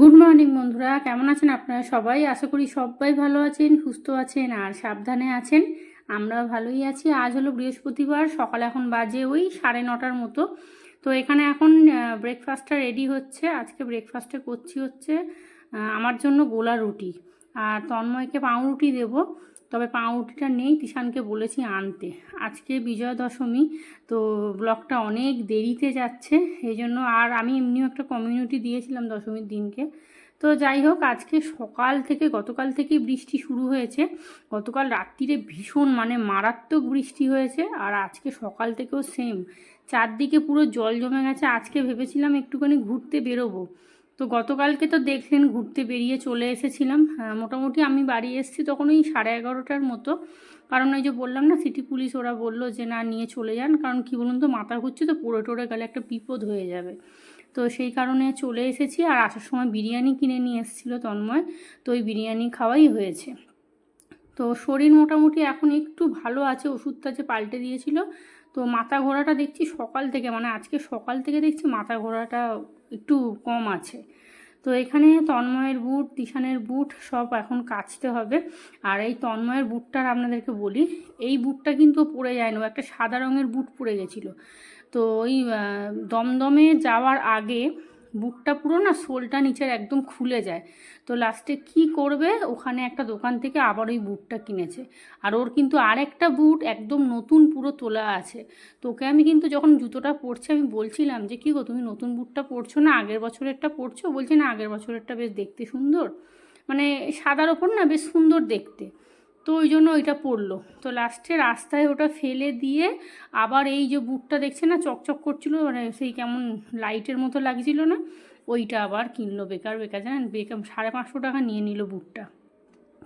Good morning বন্ধুরা। কেমন আছেন আপনারা সবাই? আশা করি সবাই ভালো আছেন, সুস্থ আছেন আর সাবধানে আছেন। আমরা ভালোই আছি। আজ হলো বৃহস্পতিবার, সকাল এখন বাজে ওই সাড়ে নটার মতো। তো এখানে এখন ব্রেকফাস্টটা রেডি হচ্ছে। আজকে ব্রেকফাস্টে করছি হচ্ছে আমার জন্য গোলা রুটি। আর তন্ময়কে পাউরুটি দেবো। তবে পাউরুটিটা নেই, তিশানকে বলেছি আনতে। আজকে বিজয়া দশমী তো ব্লগটা অনেক দেরিতে যাচ্ছে এই জন্য আর আমি এমনিও একটা কমিউনিটি দিয়েছিলাম দশমীর দিনকে। তো যাই হোক, আজকে সকাল থেকে, গতকাল থেকেই বৃষ্টি শুরু হয়েছে। গতকাল রাত্রিরে ভীষণ মানে মারাত্মক বৃষ্টি হয়েছে, আর আজকে সকাল থেকেও সেম চারদিকে পুরো জল জমে গেছে, আজকে ভেবেছিলাম একটুখানি ঘুরতে বেরোবো। তো গতকালকে তো দেখলেন ঘুরতে বেরিয়ে চলে এসেছিলাম। হ্যাঁ, মোটামুটি আমি বাড়ি এসেছি তখন ওই সাড়ে এগারোটার মতো। কারণ ওই যে বললাম না সিটি পুলিশ ওরা বলল যে না নিয়ে চলে যান। কারণ কী বলুন তো মাথা ঘুরছে তো পড়ে টরে গেলে একটা বিপদ হয়ে যাবে। তো সেই কারণে চলে এসেছি আর আসার সময় বিরিয়ানি কিনে নিয়ে এসেছিল তন্ময়। তো ওই বিরিয়ানি খাওয়াই হয়েছে। তো শরীর মোটামুটি এখন একটু ভালো আছে ওষুধটা যে পাল্টে দিয়েছিল। তো মাথা ঘোরাটা দেখছি সকাল থেকে মানে আজকে সকাল থেকে দেখছি মাথা ঘোরাটা একটু কম আছে। তো এখানে তন্ময়ের বুট, তিশানের বুট সব এখন কাচতে হবে। আর এই তন্ময়ের বুটটার আপনাদেরকে বলি, এই বুটটা কিন্তু পড়ে যায় না একটা সাদা রঙের বুট পড়ে গেছিল। তো ওই দমদমে যাওয়ার আগে বুটটা পুরো না সোলটা নিচের একদম খুলে যায়। তো লাস্টে কি করবে? ওখানে একটা দোকান থেকে আবার ওই বুটটা কিনেছে। আর ওর কিন্তু আরেকটা বুট একদম নতুন পুরো তোলা আছে। তোকে আমি কিন্তু যখন জুতোটা পরছে, আমি বলছিলাম যে, কী গো, তুমি নতুন বুটটা পরছো না? আগের বছরেরটা পরছো? বলছে, না, আগের বছরেরটা বেশ দেখতে সুন্দর। মানে সাদার ওপর না বেশ সুন্দর দেখতে। তো ওই জন্য ওইটা পড়ল। তো লাস্টে রাস্তায় ওটা ফেলে দিয়ে আবার এই যে বুটটা দেখছে না, চকচক করছিল মানে সেই কেমন লাইটের মতো লাগছিল না, ওইটা আবার কিনলো বেকার বেকার জানেন? বেকার, সাড়ে পাঁচশো টাকা নিয়ে নিল বুটটা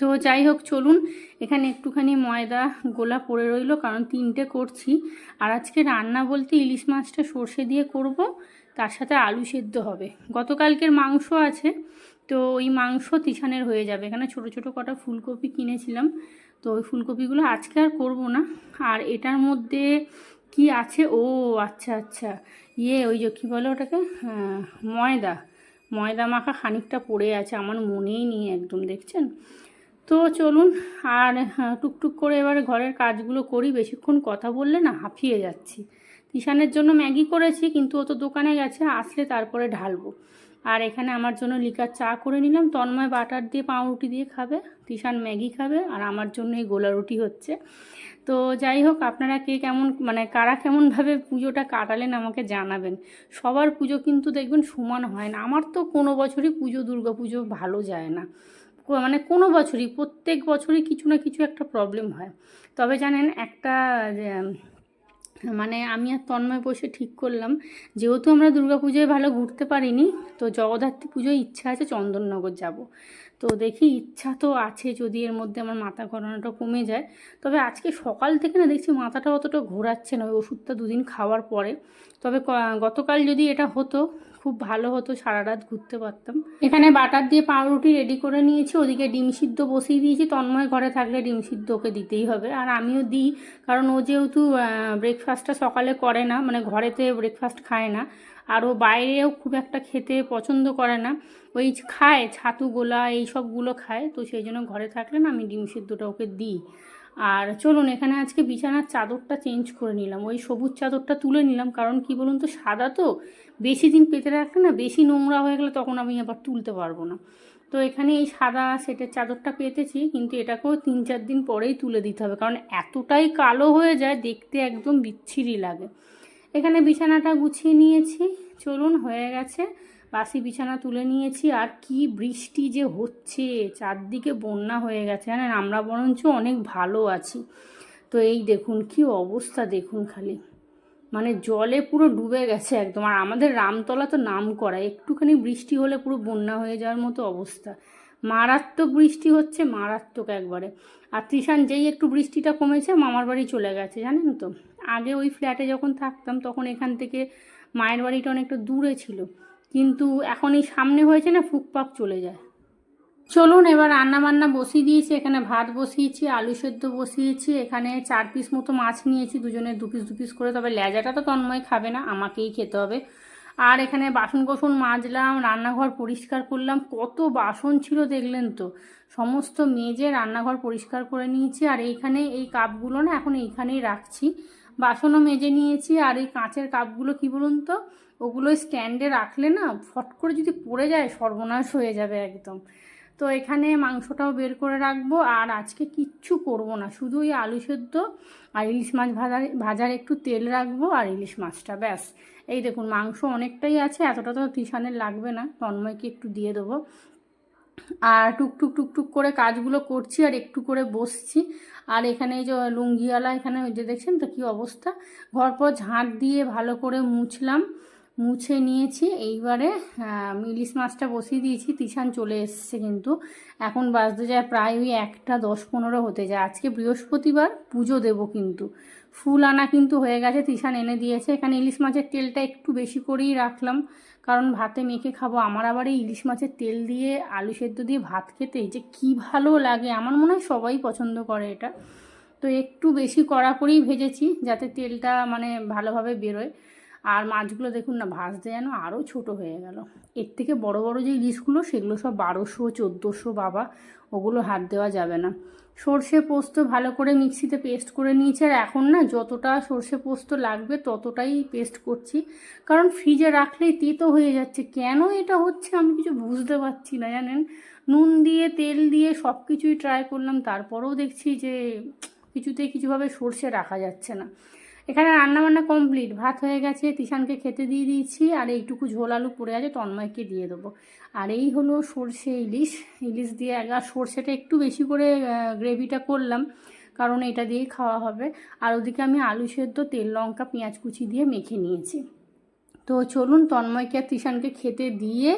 তো যাই হোক, চলুন, এখানে একটুখানি ময়দা গোলা পড়ে রইল, কারণ তিনটে করছি। আর আজকে রান্না বলতে ইলিশ মাছটা সর্ষে দিয়ে করব, তার সাথে আলু সেদ্ধ হবে। গতকালকের মাংস আছে তো ওই মাংস তিছানের হয়ে যাবে। এখানে ছোট ছোট কটা ফুলকপি কিনেছিলাম। তো ওই ফুলকপিগুলো আজকে আর করব না। আর এটার মধ্যে কি আছে? ও আচ্ছা আচ্ছা। ইয়ে ওই যে কী বলে ওটাকে? ময়দা। ময়দা মাখা খানিকটা পড়ে আছে, আমার মনেই নেই একদম, দেখছেন? তো চলুন, আর টুকটুক করে এবার ঘরের কাজগুলো করি। বেশিক্ষণ কথা বললে না হাঁফিয়ে যাচ্ছি। তিশানের জন্য ম্যাগি করেছি, কিন্তু ও তো দোকানে গেছে, আসলে তারপরে ঢালবো। আর এখানে আমার জন্য লিকার চা করে নিলাম। তন্ময় বাটার দিয়ে পাউরুটি দিয়ে খাবে, তিশান ম্যাগি খাবে, আর আমার জন্য এই গোলা রুটি হচ্ছে। তো যাই হোক, আপনারা কে কেমন মানে কারা কেমনভাবে পুজোটা কাটালেন আমাকে জানাবেন। সবার পুজো কিন্তু দেখবেন সমান হয় না। আমার তো কোনো বছরই পুজো, দুর্গা পুজো ভালো যায় না। মানে কোনো বছরই, প্রত্যেক বছরই কিছু না কিছু একটা প্রবলেম হয়। তবে জানেন, একটা মানে আমি আর তন্ময় বসে ঠিক করলাম। যেহেতু আমরা দুর্গা পুজোয় ভালো ঘুরতে পারিনি, তো জগদ্ধাত্রী পুজোয় ইচ্ছা আছে চন্দননগর যাব। তো দেখি ইচ্ছা তো আছে যদি এর মধ্যে আমার মাথা ঘোরানোটা কমে যায়। তবে আজকে সকাল থেকে না দেখছি মাথাটা অতটা ঘোরাচ্ছে না, ওই ওষুধটা দুদিন খাওয়ার পরে। তবে গতকাল যদি এটা হতো খুব ভালো হতো, সারা রাত ঘুরতে পারতাম। এখানে বাটার দিয়ে পাউরুটি রেডি করে নিয়েছি, ওদিকে ডিম সিদ্ধ বসিয়ে দিয়েছি। তন্ময় ঘরে থাকলে ডিম সিদ্ধ ওকে দিতেই হবে। আর আমিও দিই, কারণ ও যেহেতু ব্রেকফাস্টটা সকালে করে না মানে ঘরেতে ব্রেকফাস্ট খায় না, আর ও বাইরেও খুব একটা খেতে পছন্দ করে না। ওই খায়, ছাতু গোলা এই সবগুলো খায়, তো সেই জন্য ঘরে থাকলে না আমি ডিম সিদ্ধটা ওকে দিই। আর চলুন, এখানে আজকে বিছানার চাদরটা চেঞ্জ করে নিলাম। ওই সবুজ চাদরটা তুলে নিলাম, কারণ কি বলুন তো, সাদা তো, বেশি দিন পেতে রাখলে না, বেশি নোংরা হয়ে গেলে তখন আমি আবার তুলতে পারব না। তো এখানে এই সাদা সেটের চাদরটা পেতেছি, কিন্তু এটাকেও তিন চার দিন পরেই তুলে দিতে হবে, কারণ এতটাই কালো হয়ে যায়, দেখতে একদম বিচ্ছিরি লাগে। এখানে বিছানাটা গুছিয়ে নিয়েছি। চলুন, হয়ে গেছে। বাসি বিছানা তুলে নিয়েছি। আর কি বৃষ্টি যে হচ্ছে, চারদিকে বন্যা হয়ে গেছে, জানেন? আমরা বরঞ্চ অনেক ভালো আছি। তো এই দেখুন, কি অবস্থা দেখুন খালি। মানে জলে পুরো ডুবে গেছে একদম। আর আমাদের রামতলা তো নাম করা একটুখানি বৃষ্টি হলে পুরো বন্যা হয়ে যাওয়ার মতো অবস্থা। মারাত্মক বৃষ্টি হচ্ছে, মারাত্মক একবারে। আর তৃষান যেই একটু বৃষ্টিটা কমেছে, মামার বাড়ি চলে গেছে, জানেন তো? আগে ওই ফ্ল্যাটে যখন থাকতাম, তখন এখান থেকে মায়ের বাড়িটা অনেকটা দূরে ছিল। কিন্তু এখন এই সামনে হয়েছে না, ফুকপাক চলে যায়। চলুন এবার রান্না বান্না বসিয়ে দিয়েছি, এখানে ভাত বসিয়েছি, আলু সেদ্ধ বসিয়েছি, এখানে চার পিস মতো মাছ নিয়েছি, দুজনে দু পিস দু পিস করে, তবে লেজাটা তো তন্ময় খাবে না, আমাকেই খেতে হবে। আর এখানে বাসন কোসন মাজলাম, রান্নাঘর পরিষ্কার করলাম, কত বাসন ছিল দেখলেন তো। সমস্ত মেজে রান্নাঘর পরিষ্কার করে নিয়েছি আর এইখানে এই কাপগুলো না এখন এইখানেই রাখছি। বাসনও মেজে নিয়েছি আর এই কাঁচের কাপগুলো কি বলুন তো, ওগুলো স্ট্যান্ডে রাখলে না ফট করে যদি পড়ে যায় সর্বনাশ হয়ে যাবে একদম। তো এখানে মাংসটাও বের করে রাখব আর আজকে কিচ্ছু করব না। শুধু ওই আলু সেদ্ধ আর ইলিশ মাছ ভাজার ভাজার একটু তেল রাখব আর ইলিশ মাছটা, ব্যাস। এই দেখুন, মাংস অনেকটাই আছে, এতটা তো তিসানের লাগবে না। তন্ময়কে একটু দিয়ে দেবো। আর টুকটুক টুকটুক করে কাজগুলো করছি আর একটু করে বসছি। আর এখানে এই যে লুঙ্গিওয়ালা, এখানে ওই যে দেখছেন তো কী অবস্থা? ঘর পর ঝাঁট দিয়ে ভালো করে মুছলাম। মুছে নিয়েছি। এইবারে ইলিশ মাছটা বসিয়ে দিয়েছি। তিশান চলে এসছে কিন্তু। এখন বাজতে যায় প্রায় ওই একটা, দশ পনেরো হতে যায়। আজকে বৃহস্পতিবার, পুজো দেব কিন্তু। ফুল আনা কিন্তু হয়ে গেছে। তিশান এনে দিয়েছে। এখানে ইলিশ মাছের তেলটা একটু বেশি করেই রাখলাম। কারণ ভাতে মেখে খাব। আমার আবার এই ইলিশ মাছের তেল দিয়ে, আলু সেদ্ধ দিয়ে ভাত খেতে যে কি ভালো লাগে। আমার মনে হয় সবাই পছন্দ করে এটা। তো একটু বেশি কড়া করেই ভেজেছি যাতে তেলটা মানে ভালোভাবে বেরোয়। আর মাছগুলো দেখুন না, ভাজতে যেন আরও ছোট হয়ে গেল। এর থেকে বড় বড় যে ইলিশগুলো, সেগুলো সব বারোশো, চোদ্দোশো বাবা, ওগুলো হাত দেওয়া যাবে না। সর্ষে পোস্ত ভালো করে মিক্সিতে পেস্ট করে নিয়েছি, আর এখন না যতটা সর্ষে পোস্ত লাগবে ততটাই পেস্ট করছি। কারণ ফ্রিজে রাখলেই তেতো হয়ে যাচ্ছে। কেন এটা হচ্ছে আমি কিছু বুঝতে পারছি না, জানেন? নুন দিয়ে, তেল দিয়ে সব কিছুই ট্রাই করলাম, তারপরেও দেখছি যে কিছুতেই কিছুভাবে সর্ষে রাখা যাচ্ছে না। এখানে রান্নাবান্না কমপ্লিট। ভাত হয়ে গেছে, তিশানকে খেতে দিয়ে দিয়েছি, আর এইটুকু ঝোল আলু পড়ে আছে, তন্ময়কে দিয়ে দেবো। আর এই হলো সর্ষে ইলিশ। ইলিশ দিয়ে আর সর্ষেটা একটু বেশি করে গ্রেভিটা করলাম, কারণ এটা দিয়েই খাওয়া হবে। আর ওদিকে আমি আলু সেদ্ধ, তেল, লঙ্কা, পেঁয়াজ কুচি দিয়ে মেখে নিয়েছি। তো চলুন তন্ময়কে আর তিশানকে খেতে দিয়ে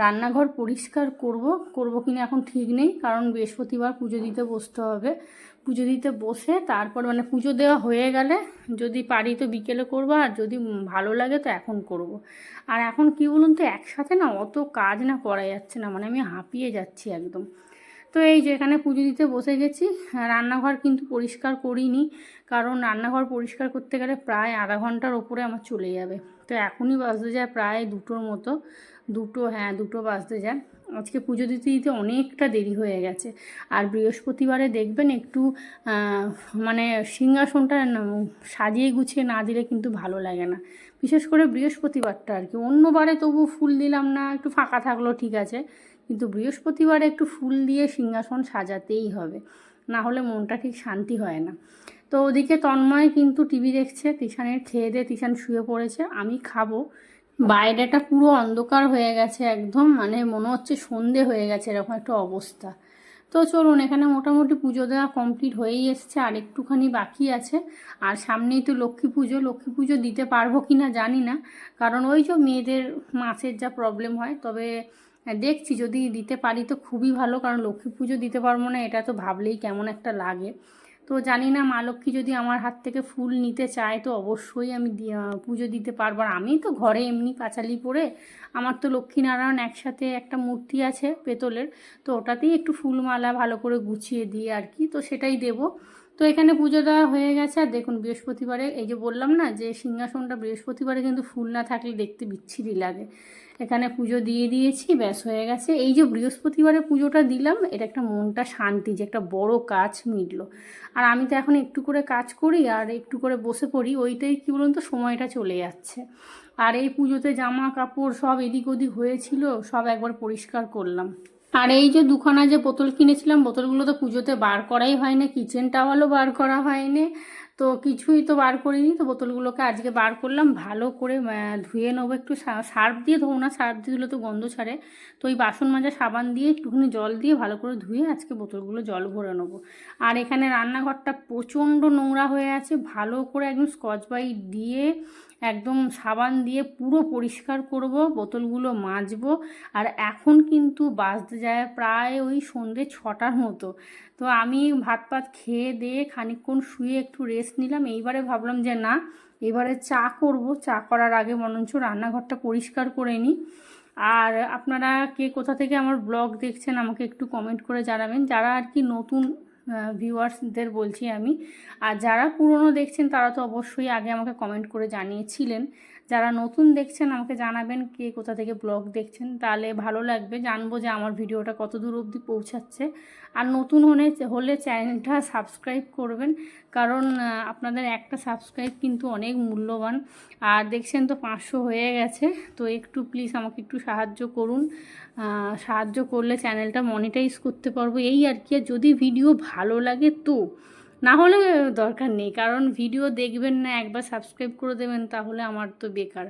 রান্নাঘর পরিষ্কার করব। করব কিনা এখন ঠিক নেই, কারণ বৃহস্পতিবার পুজো দিতে বসতে হবে। পুজো দিতে বসে তারপর মানে পুজো দেওয়া হয়ে গেলে যদি পারি তো বিকেলে করব, আর যদি ভালো লাগে তো এখন করব। আর এখন কি বলুন তো, একসাথে না অত কাজ না করা যাচ্ছে না মানে আমি হাঁপিয়ে যাচ্ছি একদম। তো এই যে এখানে পুজো দিতে বসে গেছি, রান্নাঘর কিন্তু পরিষ্কার করিনি, কারণ রান্নাঘর পরিষ্কার করতে গেলে প্রায় আধা ঘণ্টার ওপরে আমার চলে যাবে। তো এখনই বাজতে যায় প্রায় দুটোর মতো। দুটো হ্যাঁ দুটো বাজতে যায়। আজকে পুজো দিতে দিতে অনেকটা দেরি হয়ে গেছে। আর বৃহস্পতিবারে দেখবেন একটু মানে সিংহাসনটা সাজিয়ে গুছিয়ে না দিলে কিন্তু ভালো লাগে না। বিশেষ করে বৃহস্পতিবারটা আর কি। অন্যবারে তবু ফুল দিলাম না, একটু ফাঁকা থাকল ঠিক আছে। কিন্তু বৃহস্পতিবারে একটু ফুল দিয়ে সিংহাসন সাজাতেই হবে। না হলে মনটা ঠিক শান্তি হয় না। তো ওদিকে তন্ময় কিন্তু টিভি দেখছে, তিশানের খেয়ে দিয়ে তিশান শুয়ে পড়েছে, আমি খাব। বাইরেটা পুরো অন্ধকার হয়ে গেছে একদম মানে মনে হচ্ছে সন্ধে হয়ে গেছে, এরকম একটা অবস্থা। তো চলুন, এখানে মোটামুটি পুজো দেওয়া কমপ্লিট হয়েই এসছে, আর একটুখানি বাকি আছে। আর সামনেই তো লক্ষ্মী পুজো লক্ষ্মী পুজো দিতে পারব কি না জানি না, কারণ ওই যে মেয়েদের মাছের যা প্রবলেম হয়, তবে দেখছি, যদি দিতে পারি তো খুবই ভালো, কারণ লক্ষ্মী পুজো দিতে পারব না, এটা তো ভাবলেই কেমন একটা লাগে। তো জানি না, মা লক্ষ্মী যদি আমার হাত থেকে ফুল নিতে চায় তো অবশ্যই আমি পুজো দিতে পারব। আর আমি তো ঘরে এমনি পাঁচালি পরে, আমার তো লক্ষ্মীনারায়ণ একসাথে একটা মূর্তি আছে পেতলের, তো ওটাতেই একটু ফুলমালা ভালো করে গুছিয়ে দিই আর কি, তো সেটাই দেবো। তো এখানে পুজো দেওয়া হয়ে গেছে। আর দেখুন, বৃহস্পতিবারে এই যে বললাম না যে সিংহাসনটা বৃহস্পতিবারে কিন্তু ফুল না থাকলে দেখতে বিচ্ছিরি লাগে। এখানে পুজো দিয়ে দিয়েছি, ব্যাস হয়ে গেছে। এই যে বৃহস্পতিবারে পুজোটা দিলাম, এটা একটা মনটা শান্তি যে একটা বড় কাজ মিটলো। আর আমি তো এখন একটু করে কাজ করি আর একটু করে বসে পড়ি, ওইটাই কী বলুন তো, সময়টা চলে যাচ্ছে। আর এই পুজোতে জামা কাপড় সব এদিক ওদিক হয়েছিল, সব একবার পরিষ্কার করলাম। আর এই যে দুখানা যে বোতল কিনেছিলাম, বোতলগুলো তো পুজোতে বার করাই হয়নি, কিচেন টাওয়ালও বার করা হয়নি। তো কিছুই তো বার করিনি। তো বোতলগুলোকে আজকে বার করলাম। ভালো করে ধুয়ে নেব একটু। সার্ফ দিয়ে ধোবো না, সার্ফ দিয়ে ধুলে তো গন্ধ ছাড়ে। তো ওই বাসন মাজা সাবান দিয়ে একটুখানি জল দিয়ে ভালো করে ধুয়ে আজকে বোতলগুলো জল ভরে নেব। আর এখানে রান্নাঘরটা প্রচণ্ড নোংরা হয়ে আছে। ভালো করে একদম স্কচ বাইট দিয়ে একদম সাবান দিয়ে পুরো পরিষ্কার করব, বোতলগুলো মাজবো। আর এখন কিন্তু বাজতে যায় প্রায় ওই সন্ধ্যে ছটার মতো। তো আমি ভাত পাত খেয়ে দিয়ে খানিকক্ষণ শুয়ে একটু রেস্ট নিলাম। এইবারে ভাবলাম যে না, এবারে চা করব। চা করার আগে মনঞ্চ রান্নাঘরটা পরিষ্কার করে নিই। আর আপনারা কে কোথা থেকে আমার ব্লগ দেখছেন, আমাকে একটু কমেন্ট করে জানাবেন। যারা আর কি নতুন ভিউয়ার্সদের বলছি আমি। আর যারা পুরনো দেখছেন তারা তো অবশ্যই আগে আমাকে কমেন্ট করে জানিয়েছিলেন। যারা নতুন দেখছেন, আমাকে জানাবেন কে কোথা থেকে ব্লগ দেখছেন। তাহলে ভালো লাগবে। জানব যে আমার ভিডিওটা কত দূর অবধি পৌঁছাচ্ছে। আর নতুন হলে হলে চ্যানেলটা সাবস্ক্রাইব করবেন। কারণ আপনাদের একটা সাবস্ক্রাইব কিন্তু অনেক মূল্যবান। আর দেখছেন তো পাঁচশো হয়ে গেছে। তো একটু প্লিজ আমাকে একটু সাহায্য করুন। সাহায্য করলে চ্যানেলটা মনিটাইজ করতে পারব। এই আর কি। আর যদি ভিডিও ভালো লাগে তো না হলে দরকার নেই, কারণ ভিডিও দেখবেন না, একবার সাবস্ক্রাইব করে দেবেন, তাহলে আমার তো বেকার।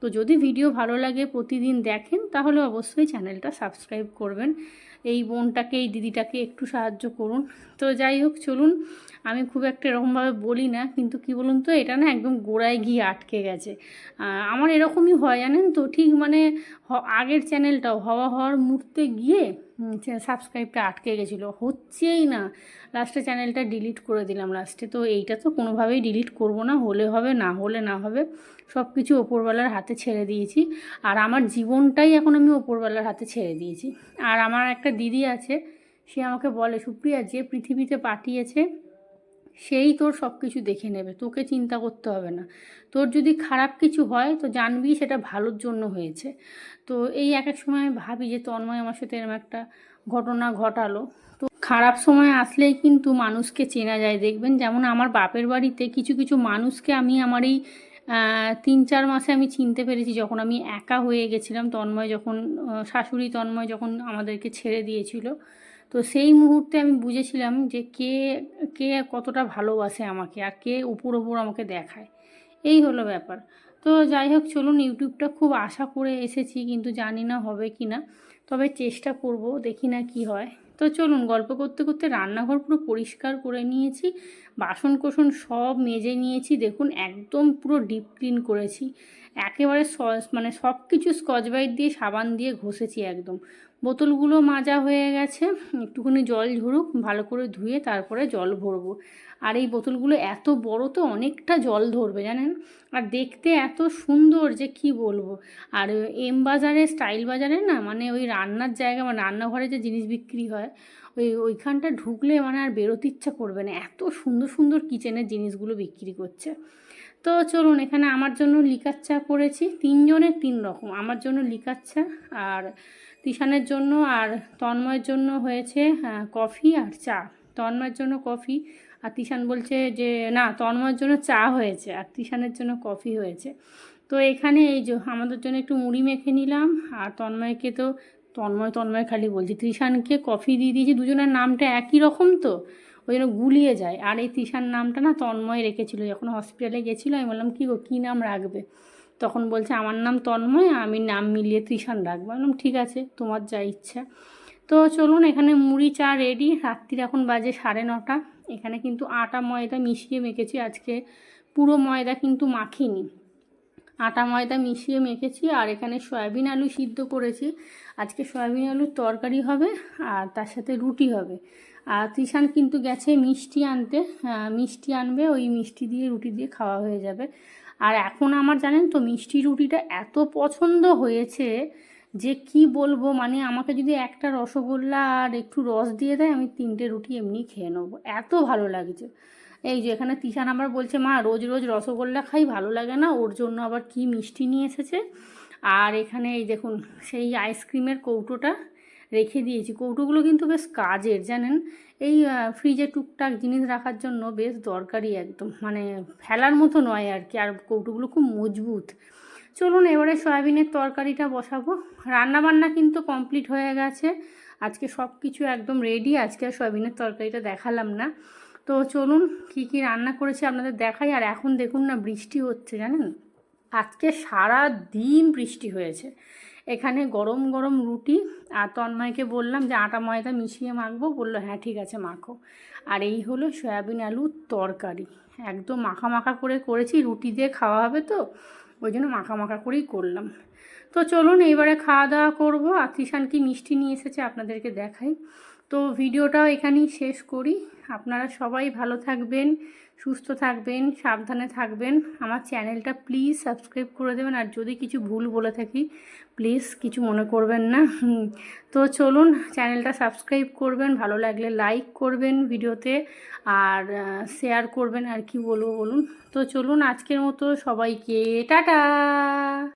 তো যদি ভিডিও ভালো লাগে, প্রতিদিন দেখেন, তাহলে অবশ্যই চ্যানেলটা সাবস্ক্রাইব করবেন। এই বোনটাকে, এই দিদিটাকে একটু সাহায্য করুন। তো যাই হোক, চলুন আমি খুব একটা এরকমভাবে বলি না, কিন্তু কি বলুন তো, এটা না একদম গোড়ায় গিয়ে আটকে গেছে। আমার এরকমই হয়, জানেন তো? ঠিক মানে আগের চ্যানেলটাও, হওয়া হওয়ার মুহূর্তে গিয়ে সাবস্ক্রাইবটা আটকে গেছিল। হচ্ছেই না। লাস্টে চ্যানেলটা ডিলিট করে দিলাম লাস্টে তো এইটা তো কোনোভাবেই ডিলিট করব না, হলে হবে, না হলে না হবে সব কিছু ওপরওয়ালার হাতে ছেড়ে দিয়েছি। আর আমার জীবনটাই এখন আমি ওপরওয়ালার হাতে ছেড়ে দিয়েছি। আর আমার একটা দিদি আছে, সে আমাকে বলে, সুপ্রিয়া, যে পৃথিবীতে পাঠিয়েছে সেই তোর সব কিছু দেখে নেবে। তোকে চিন্তা করতে হবে না। তোর যদি খারাপ কিছু হয়, তো জানবি সেটা ভালোর জন্য হয়েছে। তো এই এক এক সময় আমি ভাবি যে তন্ময় আমার সাথে এরকম একটা ঘটনা ঘটালো। তো খারাপ সময় আসলেই কিন্তু মানুষকে চেনা যায়। দেখবেন যেমন আমার বাপের বাড়িতে কিছু কিছু মানুষকে আমি আমার এই তিন, চার মাসে আমি চিনতে পেরেছি। যখন আমি একা হয়ে গেছিলাম, তন্ময় যখন শাশুড়ি তন্ময় যখন আমাদেরকে ছেড়ে দিয়েছিল তো সেই মুহূর্তে আমি বুঝেছিলাম যে কে কে কতটা ভালোবাসে আমাকে আর কে উপর উপর আমাকে দেখায়। এই হলো ব্যাপার। তো যাই হোক, চলুন ইউটিউবটা খুব আশা করে এসেছি, কিন্তু জানি না হবে কি না। তবে চেষ্টা করব, দেখি না কি হয়। তো চলুন, গল্প করতে করতে রান্নাঘর পুরো পরিষ্কার করে নিয়েছি। বাসন কোসন সব মেজে নিয়েছি। দেখুন, একদম পুরো ডিপ ক্লিন করেছি। একেবারে মানে সব কিছু স্কচ ব্রাইট দিয়ে, সাবান দিয়ে ঘষেছি একদম। বোতলগুলো মাজা হয়ে গেছে। একটুখানি জল ঝরুক, ভালো করে ধুয়ে তারপরে জল ভরবো। আর এই বোতলগুলো এত বড় তো অনেকটা জল ধরবে, জানেন? আর দেখতে এত সুন্দর যে কি বলব? আর এম বাজারে স্টাইল বাজারে না মানে ওই রান্নার জায়গা মানে রান্নাঘরে যে জিনিস বিক্রি হয়, ওই ওইখানটা ঢুকলে মানে আর বেরোতে ইচ্ছা করবে না। এত সুন্দর সুন্দর কিচেনের জিনিসগুলো বিক্রি করছে। তো চলুন, এখানে আমার জন্য লিকার চা করেছি। তিনজনের তিন রকম, আমার জন্য লিকার চা আর তিশানের জন্য আর তন্ময়ের জন্য হয়েছে কফি আর চা। তন্ময়ের জন্য কফি আর তিশান বলছে যে, না, তন্ময়ের জন্য চা হয়েছে আর তিশানের জন্য কফি হয়েছে। তো এখানে এই যে, আমাদের জন্য একটু মুড়ি মেখে নিলাম আর তন্ময়কে তো, তন্ময় তন্ময় খালি বলছি তৃষানকে কফি দিয়ে দিয়েছি, দুজনের নামটা একই রকম তো? ওই জন্য গুলিয়ে যায়। আর এই তৃষার নামটা না তন্ময় রেখেছিল, যখন হসপিটালে গেছিল, আমি বললাম, কী গো, কী নাম রাখবে? তখন বলছে, আমার নাম তন্ময়, আমি নাম মিলিয়ে তৃষান রাখব। বললাম, ঠিক আছে, তোমার যা ইচ্ছা। তো চলুন, এখানে মুড়ি চা রেডি রাত্রির এখন বাজে সাড়ে নটা। এখানে কিন্তু আটা ময়দা মিশিয়ে মেখেছি। আজকে পুরো ময়দা কিন্তু মাখিনি। আটা ময়দা মিশিয়ে মেখেছি আর এখানে সয়াবিন আলু সিদ্ধ করেছি। আজকে সয়াবিন আলুর তরকারি হবে আর তার সাথে রুটি হবে। আর তৃষান কিন্তু গেছে মিষ্টি আনতে। মিষ্টি আনবে, ওই মিষ্টি দিয়ে রুটি দিয়ে খাওয়া হয়ে যাবে। আর এখন আমার জানেন তো মিষ্টি রুটিটা এত পছন্দ হয়েছে যে কি বলব? মানে আমাকে যদি একটা রসগোল্লা আর একটু রস দিয়ে দেয়, আমি তিনটে রুটি এমনি খেয়ে নেব। এত ভালো লাগছে। এই যে এখানে তিশান আবার বলছে, মা, রোজ রোজ রসগোল্লা খাই, ভালো লাগে না। ওর জন্য আবার কি মিষ্টি নিয়ে এসেছে? আর এখানে এই দেখুন, সেই আইসক্রিমের কৌটোটা। রেখে দিয়েছি। কৌটোগুলো কিন্তু বেশ কাজের, জানেন? এই ফ্রিজে টুকটাক জিনিস রাখার জন্য বেশ দরকারি একদম। মানে ফেলার মতো নয় আর কি, আর কৌটোগুলো খুব মজবুত। চলুন এবারে সয়াবিনের তরকারিটা বসাবো। রান্না বান্না কিন্তু কমপ্লিট হয়ে গেছে। আজকে সব কিছু একদম রেডি আজকে আর সয়াবিনের তরকারিটা দেখালাম না। তো চলুন কি কি রান্না করেছি আপনাদের দেখাই। আর এখন দেখুন না, বৃষ্টি হচ্ছে, জানেন? আজকে সারা দিন বৃষ্টি হয়েছে। এখানে গরম গরম রুটি আর তন্ময়কে বললাম যে আটা ময়দা মিশিয়ে মাখবো, বলল হ্যাঁ ঠিক আছে, মাখো। আর এই হলো সয়াবিন আলুর তরকারি। একদম মাখা মাখা করে করেছি, রুটি দিয়ে খাওয়া হবে তো, ওই জন্য মাখা মাখা করেই করলাম। তো চলুন, এইবারে খাওয়া দাওয়া করব। আর তৃষান কি মিষ্টি নিয়ে এসেছে আপনাদেরকে দেখাই। তো ভিডিওটাও এখানেই শেষ করি। আপনারা সবাই ভালো থাকবেন সুস্থ থাকবেন, সাবধানে থাকবেন। আমার চ্যানেলটা প্লিজ সাবস্ক্রাইব করে দেবেন। আর যদি কিছু ভুল বলে থাকি, প্লিজ কিছু মনে করবেন না। তো চলুন চ্যানেলটা সাবস্ক্রাইব করবেন, ভালো লাগলে লাইক করবেন ভিডিওতে আর শেয়ার করবেন। আর কি বলব বলুন? তো চলুন আজকের মতো সবাইকে, টাটা!